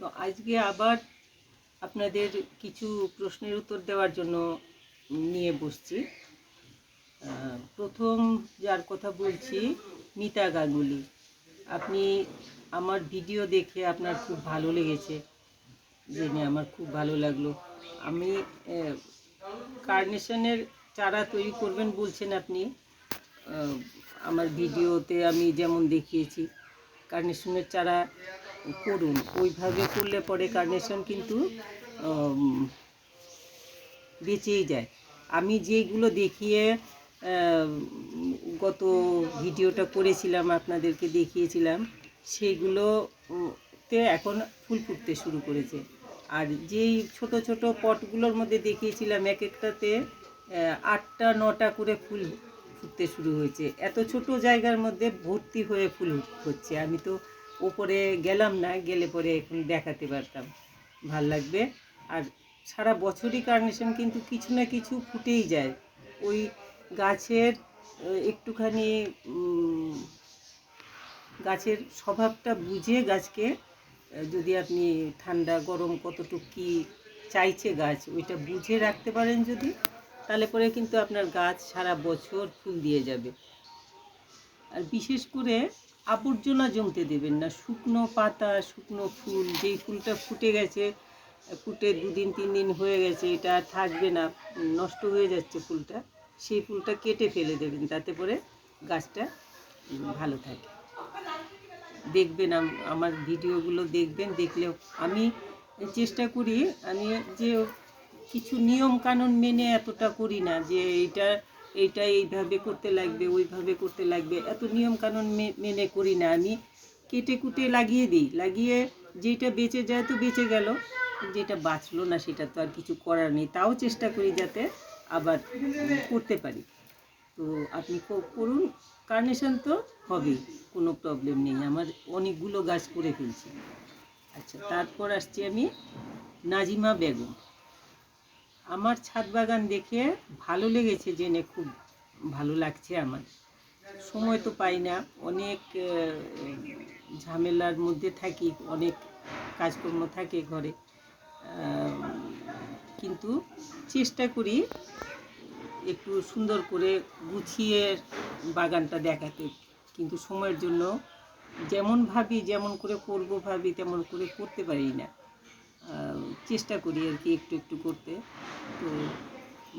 তো আজকে আবার আপনাদের কিছু প্রশ্নের উত্তর দেওয়ার জন্য নিয়ে বসছি। প্রথম যার কথা বলছি, মিতা গাঙ্গুলি। আপনি আমার ভিডিও দেখে আপনার খুব ভালো লেগেছে, জেনে আমার খুব ভালো লাগল। আমি কার্নেশনের চারা তৈরি করবেন বলছেন আপনি আমার ভিডিওতে আমি যেমন দেখিয়েছি, কার্নেশনের চারা করুন। ওইভাবে করলে পরে কার্নেশন কিন্তু বেঁচেই যায়। আমি যেগুলো দেখিয়ে গত ভিডিওটা করেছিলাম আপনাদেরকে দেখিয়েছিলাম সেইগুলো উম, তে এখন ফুল ফুটতে শুরু করেছে। আর যেই ছোট ছোট পটগুলোর মধ্যে দেখিয়েছিলাম এক একটাতে আটটা নটা করে ফুল ফুটতে শুরু হয়েছে। এত ছোট জায়গার মধ্যে ভর্তি হয়ে ফুল হচ্ছে। আমি তো ওপরে গেলাম না, গেলে পরে এখন দেখাতে পারতাম। ভালো লাগবে। আর সারা বছরই কার্নেশন কিন্তু কিছু না কিছু ফুটেই যায়। ওই গাছের একটুখানি গাছের স্বভাবটা বুঝে গাছকে যদি আপনি ঠান্ডা, গরম কতটুকু কী চাইছে গাছ, ওইটা বুঝে রাখতে পারেন যদি, তাহলে পরে কিন্তু আপনার গাছ সারা বছর ফুল দিয়ে যাবে। আর বিশেষ করে আবর্জনা জমতে দেবেন না। শুকনো পাতা, শুকনো ফুল, যেই ফুলটা ফুটে গেছে, ফুটে দুদিন তিন দিন হয়ে গেছে, এটা থাকবে না, নষ্ট হয়ে যাচ্ছে ফুলটা, সেই ফুলটা কেটে ফেলে দেবেন তাতে করে গাছটা ভালো থাকে। দেখবেন আম- আমার ভিডিওগুলো দেখবেন, দেখলেও আমি চেষ্টা করি, আমি যে কিছু নিয়ম কানুন মেনে এতটা করি না যে এইটা এইটা এইভাবে করতে লাগবে, ওইভাবে করতে লাগবে। এত নিয়ম কানুন মে- মেনে করি না আমি। কেটে কুটে লাগিয়ে দিই। লাগিয়ে যেটা বেঁচে যায় তো বেঁচে গেল। যেটা বাঁচলো না সেটা তো আর কিছু করার নেই। তাও চেষ্টা করি যাতে আবার করতে পারি। তো আপনি করুন। কার্নেশন তো হবেই। কোনো প্রবলেম নেই। আমার অনেকগুলো গাছ করে ফেলছি। আচ্ছা তারপর আসছি আমি নাজিমা বেগম। আমার ছাদ বাগান দেখে ভালো লেগেছে জেনে খুব ভালো লাগছে আমার। সময় তো পাই না, অনেক ঝামেলার মধ্যে থাকি, অনেক কাজকর্ম থাকে ঘরে। কিন্তু চেষ্টা করি একটু সুন্দর করে গুছিয়ে বাগানটা দেখাতে। কিন্তু সময়ের জন্য যেমন ভাবি, যেমন করে করব ভাবি, তেমন করে করতে পারি না। চেষ্টা করি আর কি একটু একটু করতে। তো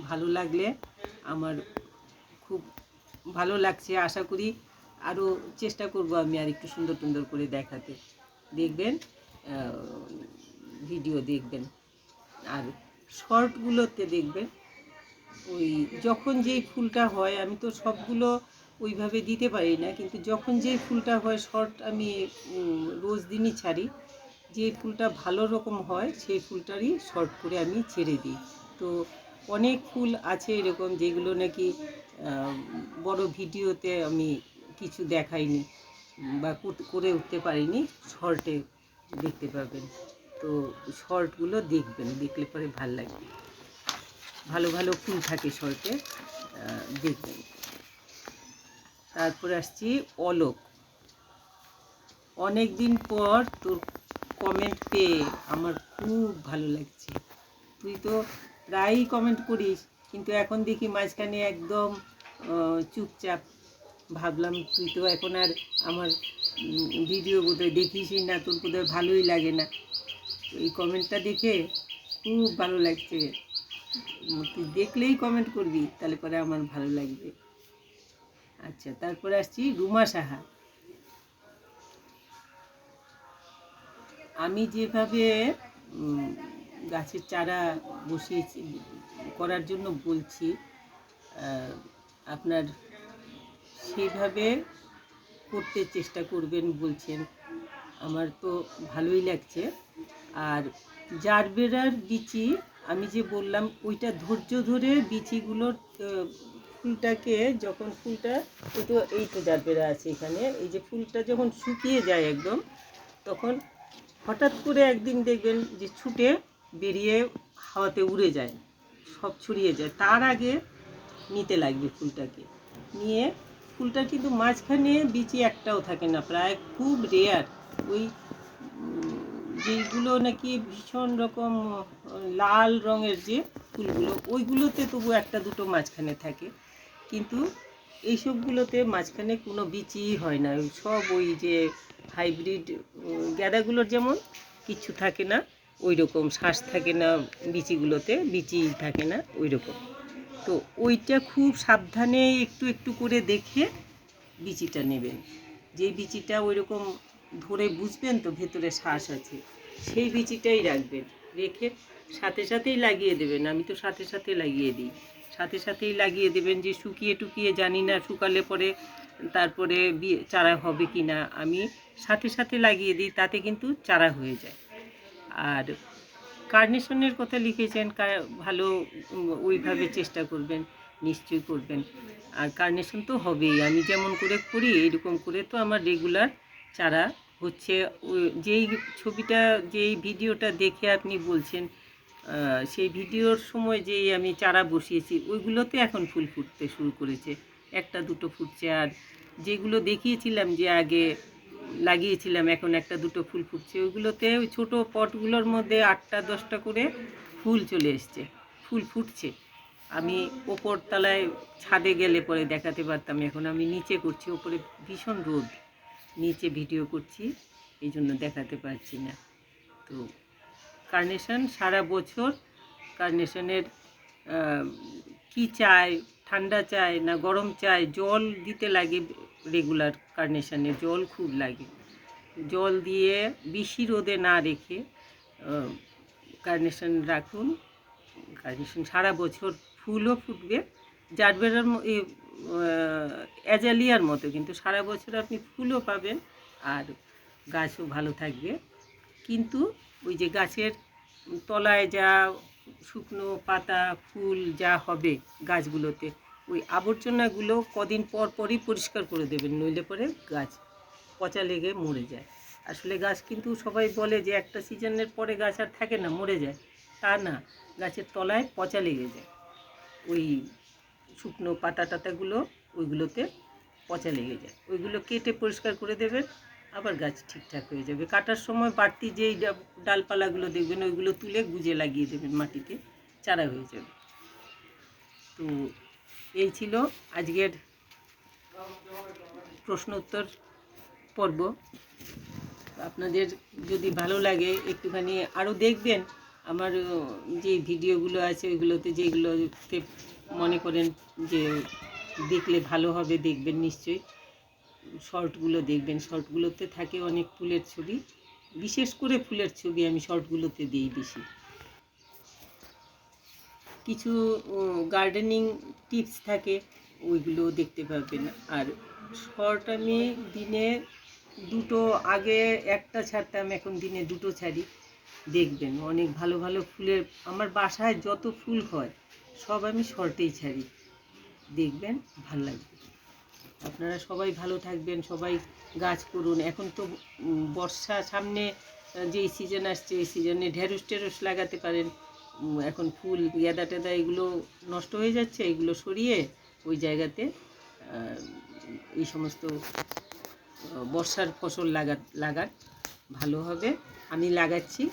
ভালো লাগলে আমার খুব ভালো লাগছে। আশা করি আরও চেষ্টা করব আমি আর একটু সুন্দর সুন্দর করে দেখাতে। দেখবেন ভিডিও দেখবেন। আর শর্টগুলোতে দেখবেন, ওই যখন যেই ফুলটা হয়, আমি তো সবগুলো ওইভাবে দিতে পারি না, কিন্তু যখন যেই ফুলটা হয় শর্ট আমি রোজ দিনই ছাড়ি। যে ফুলটা ভালো রকম হয়, সেই ফুলটারই শর্ট করে আমি ছেড়ে দিই। তো অনেক ফুল আছে এরকম যেগুলো নাকি বড় ভিডিওতে আমি কিছু দেখাইনি বা করে উঠতে পারিনি, শর্টে দেখতে পাবেন। তো শর্টগুলো দেখবেন, দেখলে পরে ভালো লাগবে। ভালো ভালো ফুল থাকে শর্টে দেখবেন। তারপরে আসছি অলোক। অনেক দিন পর তোর কমেন্ট পেয়ে আমার খুব ভালো লাগছে। তুই তো প্রায়ই কমেন্ট করিস, কিন্তু এখন দেখি মাঝখানে একদম চুপচাপ ভাবলাম তুই তো এখন আর আমার ভিডিও বোধহয় দেখিসই না, তোর বোধহয় ভালোই লাগে না। এই কমেন্টটা দেখে খুব ভালো লাগছে। তুই দেখলেই কমেন্ট করবি, তাহলে পরে আমার ভালো লাগবে। আচ্ছা তারপরে আসছি রুমা সাহা। আমি যেভাবে গাছের চারা বসিয়েছি, করার জন্য বলছি আপনার সেইভাবে করতে চেষ্টা করবেন বলছেন। আমার তো ভালোই লাগছে। আর জারবেরার বিচি, আমি যে বললাম, ওইটা ধৈর্য ধরে বিচিগুলোর ফুলটাকে যখন ফুলটা, এই তো এই তো জারবেরা আছে এখানে, এই যে ফুলটা যখন শুকিয়ে যায় একদম, তখন হঠাৎ করে একদিন দেখবেন যে ছুটে বেরিয়ে হাওয়াতে উড়ে যায় সব ছড়িয়ে যায়। তার আগে নিতে লাগবে ফুলটাকে। নিয়ে ফুলটা কিন্তু মাঝখানে বিচি একটাও থাকে না প্রায় খুব রেয়ার ওই উম, যেইগুলো নাকি ভীষণ রকম লাল রঙের যে ফুলগুলো ওইগুলোতে তবু একটা দুটো মাঝখানে থাকে। কিন্তু এইসবগুলোতে মাঝখানে কোনো বিচি হয় না। সব ওই যে হাইব্রিড গ্যাদাগুলোর যেমন কিচ্ছু থাকে না ওই রকম শ্বাস থাকে না বিচিগুলোতে, বিচি থাকে না ওই রকম তো ওইটা খুব সাবধানে একটু একটু করে দেখে বিচিটা নেবেন। যে বিচিটা ওই রকম ধরে বুঝবেন তো ভেতরে শ্বাস আছে, সেই বিচিটাই রাখবেন। রেখে সাথে সাথেই লাগিয়ে দেবেন, আমি তো সাথে সাথে লাগিয়ে দিই। সাথে সাথেই লাগিয়ে দেবেন যে শুকিয়ে টুকিয়ে জানি না শুকালে পরে তারপরে চারা হবে কি না, আমি সাথে সাথে লাগিয়ে দিই, তাতে কিন্তু চারা হয়ে যায়। আর কার্নেশনের কথা লিখেছেন ভালো ওইভাবে চেষ্টা করবেন, নিশ্চয়ই করবেন। আর কার্নেশন তো হবেই, আমি যেমন করে করি এরকম করে তো আমার রেগুলার চারা হচ্ছে। যেই ছবিটা, যেই ভিডিওটা দেখে আপনি বলছেন সেই ভিডিওর সময় যেই আমি চারা বসিয়েছি, ওইগুলোতে এখন ফুল ফুটতে শুরু করেছে। একটা দুটো ফুটছে আর যেগুলো দেখিয়েছিলাম যে আগে লাগিয়েছিলাম, এখন একটা দুটো ফুল ফুটছে, ওইগুলোতে ওই ছোটো পটগুলোর মধ্যে আটটা দশটা করে ফুল চলে এসছে, ফুল ফুটছে। আমি ওপর তলায় ছাদে গেলে পরে দেখাতে পারতাম, এখন আমি নিচে করছি, ওপরে ভীষণ রোদ। নিচে ভিডিও করছি, এই জন্য দেখাতে পারছি না। তো কার্নেশন সারা বছর কার্নেশনের কি চায়, ঠান্ডা চায় না গরম চায়, জল দিতে লাগে রেগুলার কার্নেশনে জল খুব লাগে। জল দিয়ে বেশি রোদে না রেখে কার্নেশন রাখুন। কার্নেশন সারা বছর ফুলও ফুটবে। জারবেরার অ্যাজালিয়ার মতো কিন্তু সারা বছর আপনি ফুলও পাবেন আর গাছও ভালো থাকবে। কিন্তু ওই যে গাছের তলায় যা শুকনো পাতা, ফুল যা হবে গাছগুলোতে, ওই আবর্জনাগুলো কদিন পর পরই পরিষ্কার করে দেবেন, নইলে পরে গাছ পচা লেগে মরে যায়। আসলে গাছ কিন্তু সবাই বলে যে একটা সিজনের পরে গাছ আর থাকে না, মরে যায়। তা না, গাছের তলায় পচা লেগে যায়। ওই শুকনো পাতা টাতাগুলো ওইগুলোতে পচা লেগে যায়। ওইগুলো কেটে পরিষ্কার করে দেবেন আবার গাছ ঠিকঠাক হয়ে যাবে। কাটার সময় বাড়তি যেই ডালপালাগুলো দেখবেন, ওইগুলো তুলে গুজে লাগিয়ে দেবেন মাটিতে, চারা হয়ে যাবে। তো এই ছিল আজকের প্রশ্ন উত্তর পর্ব। আপনাদের যদি ভালো লাগে, একটুখানি আরও দেখবেন, আমার যে ভিডিওগুলো আছে, ওইগুলোতে যেগুলোতে মনে করেন যে দেখলে ভালো হবে, দেখবেন নিশ্চয়ই। শর্টগুলো দেখবেন। শর্টগুলোতে থাকে অনেক ফুলের ছবি। বিশেষ করে ফুলের ছবি আমি শর্টগুলোতে দিই বেশি। কিছু গার্ডেনিং টিপস থাকে, ওইগুলো দেখতে পাবেন। আর শর্ট আমি দিনে দুটো, আগে একটা ছাড়তাম, এখন দিনে দুটো ছাড়ি। দেখবেন অনেক ভালো ভালো ফুলের, আমার বাসায় যত ফুল হয়, সব আমি শর্টেই ছাড়ি। দেখবেন, ভালো লাগবে। আপনারা সবাই ভালো থাকবেন, সবাই গাছ করুন। এখন তো বর্ষা সামনে যেই সিজন আসছে, এই সিজনে ঢেঁড়স টেরস লাগাতে পারেন। এখন ফুল গেঁদা টেদা এগুলো নষ্ট হয়ে যাচ্ছে, এগুলো সরিয়ে ওই জায়গাতে এই সমস্ত বর্ষার ফসল লাগা লাগান। ভালো হবে। আমি লাগাচ্ছি।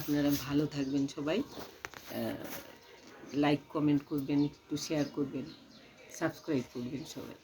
আপনারা ভালো থাকবেন সবাই। লাইক কমেন্ট করবেন, একটু শেয়ার করবেন সাবস্ক্রাইব করবেন সবাই।